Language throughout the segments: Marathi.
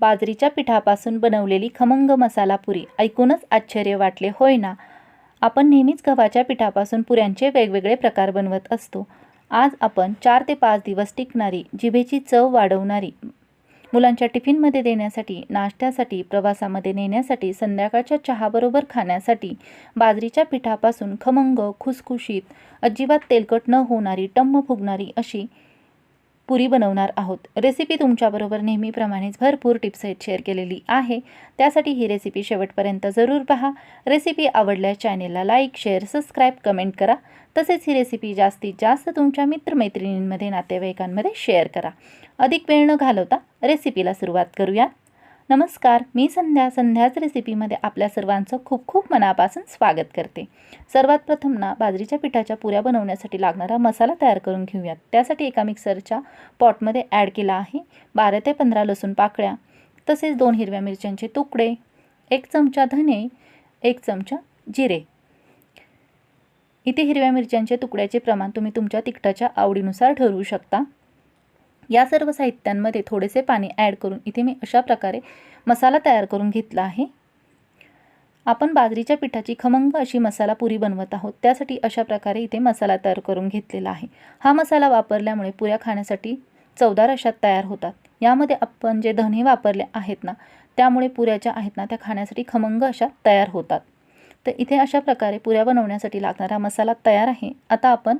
बाजरीच्या पिठापासून बनवलेली खमंग मसाला पुरी. ऐकूनच आश्चर्य वाटले होय ना? आपण नेहमीच गव्हाच्या पिठापासून पुऱ्यांचे वेगवेगळे प्रकार बनवत असतो. आज आपण चार ते पाच दिवस टिकणारी जिभेची चव वाढवणारी मुलांच्या टिफिनमध्ये देण्यासाठी नाश्त्यासाठी प्रवासामध्ये नेण्यासाठी संध्याकाळच्या चहाबरोबर खाण्यासाठी बाजरीच्या पिठापासून खमंग खुसखुशीत अजिबात तेलकट न होणारी टम्म फुगणारी अशी पुरी बनवणार आहोत. रेसिपी तुमच्याबरोबर नेहमीप्रमाणेच भरपूर टिप्स आहेत शेअर केलेली आहे. त्यासाठी ही रेसिपी शेवटपर्यंत जरूर पहा. रेसिपी आवडल्यास चॅनेलला लाईक शेअर सबस्क्राईब कमेंट करा. तसेच ही रेसिपी जास्तीत जास्त तुमच्या मित्रमैत्रिणींमध्ये नातेवाईकांमध्ये शेअर करा. अधिक वेळ न घालवता रेसिपीला सुरुवात करूया. नमस्कार मी संध्या. संध्याच रेसिपीमध्ये आपल्या सर्वांचं खूप खूप मनापासून स्वागत करते. सर्वात प्रथम ना बाजरीच्या पिठाच्या पुऱ्या बनवण्यासाठी लागणारा मसाला तयार करून घेऊयात. त्यासाठी एका मिक्सरच्या पॉटमध्ये ॲड केला आहे बारा ते पंधरा लसूण पाकळ्या तसेच दोन हिरव्या मिरच्यांचे तुकडे एक चमचा धने एक चमचा जिरे. इथे हिरव्या मिरच्यांचे तुकड्याचे प्रमाण तुम्ही तुमच्या तिखटाच्या आवडीनुसार ठरवू शकता. या सर्व साहित्यांमध्ये थोडेसे पाणी ॲड करून इथे मी अशा प्रकारे मसाला तयार करून घेतला आहे. आपण बाजरीच्या पिठाची खमंग अशी मसाला पुरी बनवत आहोत. त्यासाठी अशा प्रकारे इथे मसाला तयार करून घेतलेला आहे. हा मसाला वापरल्यामुळे पुऱ्या खाण्यासाठी चवदार अशा तयार होतात. यामध्ये आपण जे धने वापरले आहेत ना त्यामुळे पुऱ्या ज्या आहेत ना त्या खाण्यासाठी खमंग अशा तयार होतात. तर इथे अशा प्रकारे पुऱ्या बनवण्यासाठी लागणारा मसाला तयार आहे. आता आपण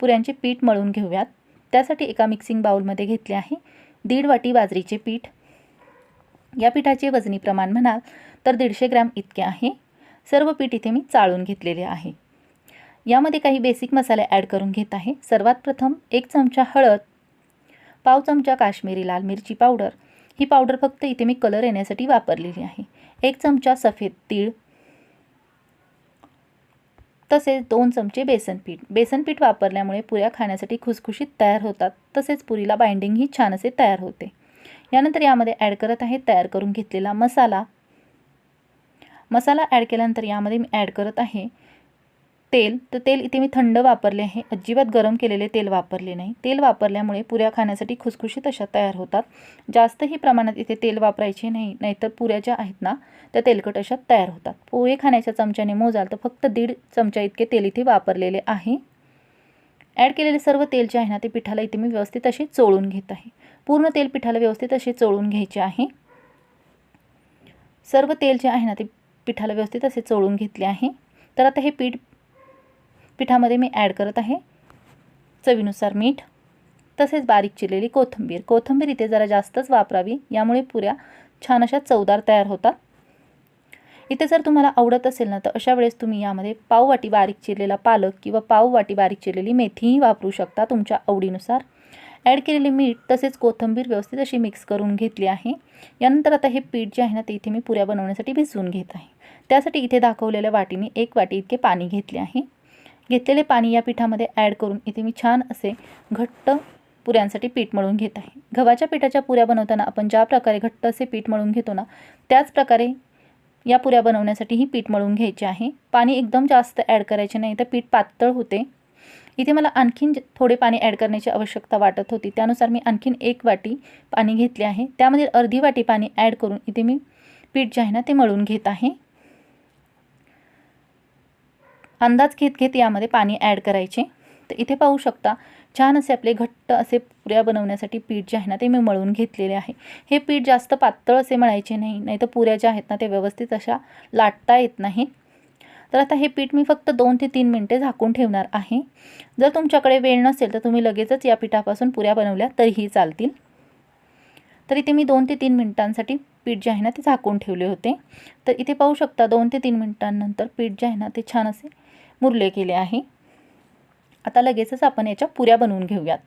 पुऱ्यांचे पीठ मळून घेऊयात. त्यासाठी एका मिक्सिंग बाउलमध्ये घेतले आहे. दीड वाटी बाजरीचे पीठ. या पिठाचे वजनी प्रमाण म्हणाल तर दीडशे ग्रॅम इतके आहे. सर्व पीठ इथे मी चाळून घेतलेले आहे. यामध्ये काही बेसिक मसाले ॲड करून घेत आहे. सर्वात प्रथम एक चमचा हळद पाव चमचा काश्मीरी लाल मिरची पावडर ही पावडर फक्त इथे मी कलर येण्यासाठी वापरलेली आहे. एक चमचा सफेद तीळ तसेच दोन चमचे बेसन पीठ. बेसन पीठ वापरल्यामुळे पुऱ्या खाण्यासाठी खुसखुशीत तयार होतात. तसेच पुरीला बाइंडिंगही छान असे तयार होते. यानंतर यामध्ये ॲड करत आहे तयार करून घेतलेला मसाला. मसाला ॲड केल्यानंतर यामध्ये मी ॲड करत आहे तेल तर तेल इथे मी थंड वापरले आहे. अजिबात गरम केलेले तेल वापरले नाही. तेल वापरल्यामुळे पुऱ्या खाण्यासाठी खुसखुशीत अशा तयार होतात. जास्तही प्रमाणात इथे तेल वापरायचे नाही नाहीतर पुऱ्या ज्या आहेत ना त्या तेलकट अशा तयार होतात. पोहे खाण्याच्या चमच्याने मोजाल तर फक्त दीड चमचा इतके तेल इथे वापरलेले आहे. ॲड केलेले सर्व तेल जे आहे ना ते पिठाला इथे मी व्यवस्थित असे चोळून घेत आहे. पूर्ण तेल पिठाला व्यवस्थित असे चोळून घ्यायचे आहे. सर्व तेल जे आहे ना ते पिठाला व्यवस्थित असे चोळून घेतले आहे. तर आता हे पीठ पिठामध्ये मी ॲड करत आहे. चवीनुसार मीठ तसेच बारीक चिरलेली कोथिंबीर. कोथिंबीर इथे जरा जास्तच वापरावी यामुळे पुऱ्या छान अशा चवदार तयार होतात. इथे जर तुम्हाला आवडत असेल ना तर अशा वेळेस तुम्ही यामध्ये पाव वाटी बारीक चिरलेला पालक किंवा पाव वाटी बारीक चिरलेली मेथीही वापरू शकता तुमच्या आवडीनुसार. ॲड केलेले मीठ तसेच कोथिंबीर व्यवस्थित अशी मिक्स करून घेतली आहे. यानंतर आता हे पीठ जे आहे ना ते इथे मी पुऱ्या बनवण्यासाठी भिजवून घेत आहे. त्यासाठी इथे दाखवलेल्या वाटीने एक वाटी इतके पाणी घेतले आहे. घेतलेले पाणी या पिठामध्ये ॲड करून इथे मी छान असे घट्ट पुऱ्यांसाठी पीठ मळून घेत आहे. गव्हाच्या पिठाच्या पुऱ्या बनवताना आपण ज्या प्रकारे घट्ट असे पीठ मळून घेतो ना त्याच प्रकारे या पुऱ्या बनवण्यासाठी ही पीठ मळून घ्यायचे आहे. पाणी एकदम जास्त ॲड करायचे नाही तर पीठ पातळ होते. इथे मला आणखीन थोडे पाणी ॲड करण्याची आवश्यकता वाटत होती. त्यानुसार मी आणखीन एक वाटी पाणी घेतले आहे. त्यामध्ये अर्धी वाटी पाणी ॲड करून इथे मी पीठ जे आहे ना ते मळून घेत आहे. अंदाज घेत घेत यामध्ये पाणी ॲड करायचे. तर इथे पाहू शकता छान असे आपले घट्ट असे पुऱ्या बनवण्यासाठी पीठ जे आहे ना ते मी मळून घेतलेले आहे. हे पीठ जास्त पातळ असे मळायचे नाही नाही तर पुऱ्या ज्या आहेत ना ते व्यवस्थित अशा लाटता येत नाही. तर आता हे पीठ मी फक्त दोन ते तीन मिनटे झाकून ठेवणार आहे. जर तुमच्याकडे वेळ नसेल तर तुम्ही लगेचच या पिठापासून पुऱ्या बनवल्या तरीही चालतील. तर इथे मी दोन ते तीन मिनटांसाठी पीठ जे आहे ना ते झाकून ठेवले होते. तर इथे पाहू शकता दोन ते तीन मिनटांनंतर पीठ जे आहे ना ते छान असे मुरले केले आहे. आता लगेचच आपण याच्या पुऱ्या बनवून घेऊयात.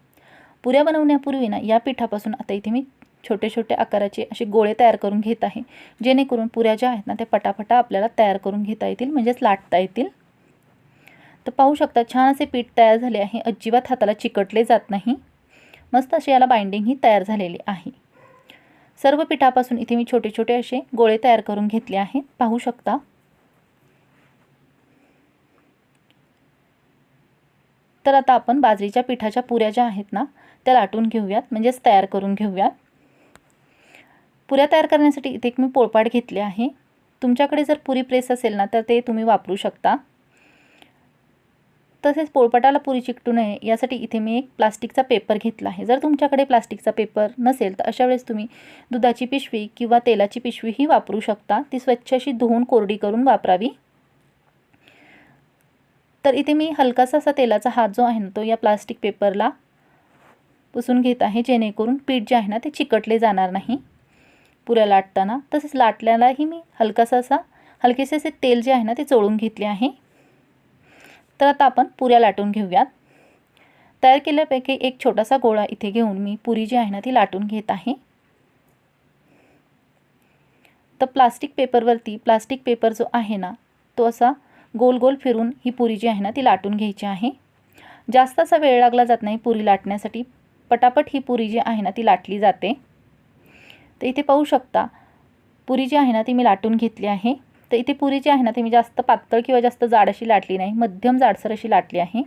पुऱ्या बनवण्यापूर्वी ना या पिठापासून आता इथे मी छोटे छोटे आकाराचे असे गोळे तयार करून घेत आहे. जेणेकरून पुऱ्या ज्या आहेत ना त्या पटापटा आपल्याला तयार करून घेता येतील म्हणजेच लाटता येतील. तर पाहू शकता छान असे पीठ तयार झाले आहे. अजिबात हाताला चिकटले जात नाही. मस्त असे याला बाइंडिंगही तयार झालेली आहे. सर्व पिठापासून इथे मी छोटे छोटे असे गोळे तयार करून घेतले आहेत. पाहू शकता. तर आता आपण बाजरीच्या पिठाच्या पुऱ्या ज्या आहेत ना त्या लाटून घेऊयात. म्हणजेच तयार करून घेऊयात. पुऱ्या तयार करण्यासाठी इथे एक मी पोळपाट घेतले आहे. तुमच्याकडे जर पुरी प्रेस असेल ना तर ते तुम्ही वापरू शकता. तसेच पोळपाटाला पुरी चिकटू नये यासाठी इथे मी एक प्लास्टिकचा पेपर घेतला आहे. जर तुमच्याकडे प्लास्टिकचा पेपर नसेल तर अशा वेळेस तुम्ही दुधाची पिशवी किंवा तेलाची पिशवीही वापरू शकता. ती स्वच्छ अशी धुवून कोरडी करून वापरावी. तर इथे मी हलकासा असा तेलाचा हात जो आहे ना तो या प्लास्टिक पेपरला पुसून घेत आहे जेणेकरून पीठ जे आहे ना ते चिकटले जाणार नाही पुऱ्या लाटताना. तसेच लाटल्यालाही मी हलकासा असा हलकेसे असे तेल जे आहे ना ते चोळून घेतले आहे. तर आता आपण पुऱ्या लाटून घेऊयात. तयार केल्यापैकी एक छोटासा गोळा इथे घेऊन मी पुरी जी आहे ना ती लाटून घेत आहे. तर प्लास्टिक पेपरवरती प्लास्टिक पेपर जो आहे ना तो असा गोल गोल फिरून ही पुरी जी आहे ना ती लाटून घ्यायची आहे. जास्त असा वेळ लागला जात नाही पुरी लाटण्यासाठी. पटापट ही पुरी जी आहे ना ती लाटली जाते. तर इथे पाहू शकता पुरी जी आहे ना ती मी लाटून घेतली आहे. तर इथे पुरी जी आहे ना ती मी जास्त पातळ किंवा जास्त जाड अशी लाटली नाही मध्यम जाडसर अशी लाटली आहे.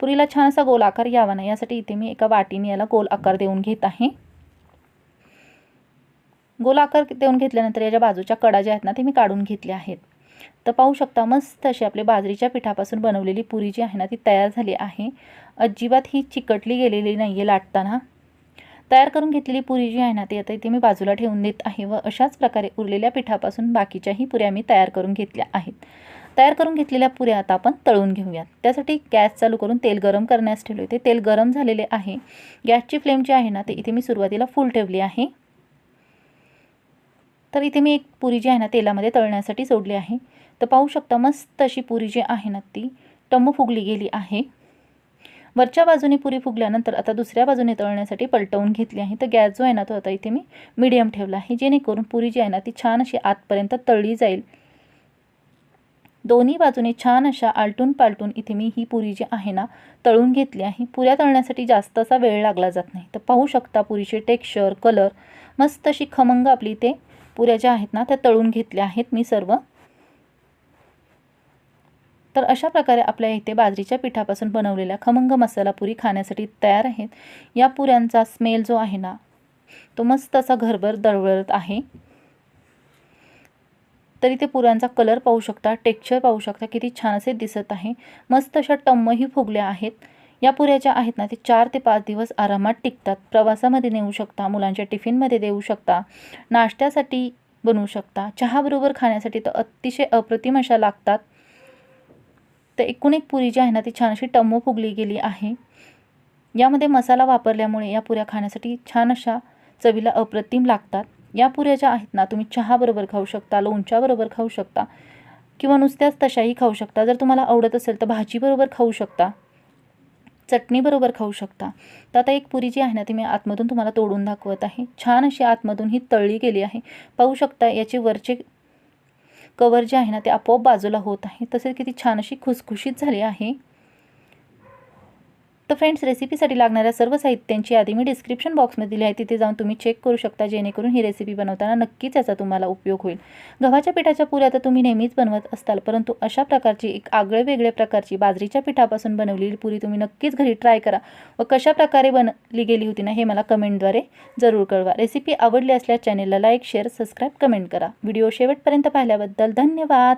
पुरीला छान असा गोल आकार यावा नाही यासाठी इथे मी एका वाटीने याला गोल आकार देऊन घेत आहे. गोल आकार देऊन घेतल्यानंतर याच्या बाजूच्या कडा ज्या आहेत ना ते मी काढून घेतल्या आहेत. तर पाहू शकता मस्त अशी आपली बाजरीच्या पिठापासून बनवलेली पुरी जी आहे ना ती तयार झाली आहे. अजिबात ही चिकटली गेलेली नाही आहे लाटताना. तयार करून घेतलेली पुरी जी आहे ना ती आता इथे मी बाजूला ठेवून देत आहे व अशाच प्रकारे उरलेल्या पिठापासून बाकीच्याही पुऱ्या मी तयार करून घेतल्या आहेत. तयार करून घेतलेल्या पुऱ्या आता आपण तळून घेऊयात. त्यासाठी गॅस चालू करून तेल गरम करण्यास ठेवले ते तेल गरम झालेले आहे. गॅसची फ्लेम जी आहे ना ते इथे मी सुरुवातीला फुल ठेवली आहे. तर इथे मी एक पुरी जी आहे ना तेलामध्ये तळण्यासाठी सोडली आहे. तर पाहू शकता मस्त अशी पुरी जी आहे ना ती टम्म फुगली गेली आहे. वरच्या बाजूने पुरी फुगल्यानंतर आता दुसऱ्या बाजूने तळण्यासाठी पलटवून घेतली आहे. तर गॅस जो आहे ना तो आता इथे मी मीडियम ठेवला आहे. जेणेकरून पुरी जी आहे ना ती छान अशी आतपर्यंत तळली जाईल. दोन्ही बाजूने छान अशा आलटून पालटून इथे मी ही पुरी जी आहे ना तळून घेतली आहे. पुऱ्या तळण्यासाठी जास्त असा वेळ लागला जात नाही. तर पाहू शकता पुरीचे टेक्स्चर कलर मस्त अशी खमंग आपली इथे पुऱ्या ज्या आहेत ना त्या तळून घेतल्या आहेत मी सर्व. तर अशा प्रकारे आपल्या इथे बाजरीच्या पिठापासून बनवलेल्या खमंग मसाला पुरी खाण्यासाठी तयार आहेत. या पुऱ्यांचा स्मेल जो आहे ना तो मस्त असा घरभर दळवळत आहे. तरी ते पुऱ्यांचा कलर पाहू शकता टेक्स्चर पाहू शकता किती छान असे दिसत आहे. मस्त अशा टम्मही फुगल्या आहेत. या पुऱ्या ज्या आहेत ना ते चार ते पाच दिवस आरामात टिकतात. प्रवासामध्ये नेऊ शकता मुलांच्या टिफिनमध्ये देऊ शकता नाश्त्यासाठी बनवू शकता. चहाबरोबर खाण्यासाठी तर अतिशय अप्रतिम अशा लागतात. तर एकूण एक पुरी जी आहे ना ती छान अशी टम्मो फुगली गेली आहे. यामध्ये मसाला वापरल्यामुळे या पुऱ्या खाण्यासाठी छान अशा चवीला अप्रतिम लागतात. या पुऱ्या ज्या आहेत ना तुम्ही चहाबरोबर खाऊ शकता लोणच्याबरोबर खाऊ शकता किंवा नुसत्याच तशाही खाऊ शकता. जर तुम्हाला आवडत असेल तर भाजीबरोबर खाऊ शकता. चटणीबरोबर खाऊ शकता. तर आता एक पुरी जी आहे ना ती मी आतमधून तुम्हाला तोडून दाखवत आहे. छान अशी आतमधून ही तळली गेली आहे. पाहू शकता याचे वरचे कवर जे आहे ना ते आपोआप बाजूला होत आहे. तसेच किती छान अशी खुसखुशीत झाली आहे. तर फ्रेंड्स रेसिपीसाठी लागणाऱ्या सर्व साहित्यांची यादी मी डिस्क्रिप्शन बॉक्समध्ये दिली आहे. तिथे जाऊन तुम्ही चेक करू शकता जेणेकरून ही रेसिपी बनवताना नक्कीच याचा तुम्हाला उपयोग होईल. गव्हाच्या पिठाच्या पुऱ्या तर तुम्ही नेहमीच बनवत असताल परंतु अशा प्रकारची एक आगळे वेगळ्या प्रकारची बाजरीच्या पिठापासून बनवलेली पुरी तुम्ही नक्कीच घरी ट्राय करा व कशा प्रकारे बनली गेली होती ना हे मला कमेंटद्वारे जरूर कळवा. रेसिपी आवडली असल्यास चॅनेलला लाईक शेअर सबस्क्राईब कमेंट करा. व्हिडिओ शेवटपर्यंत पाहिल्याबद्दल धन्यवाद!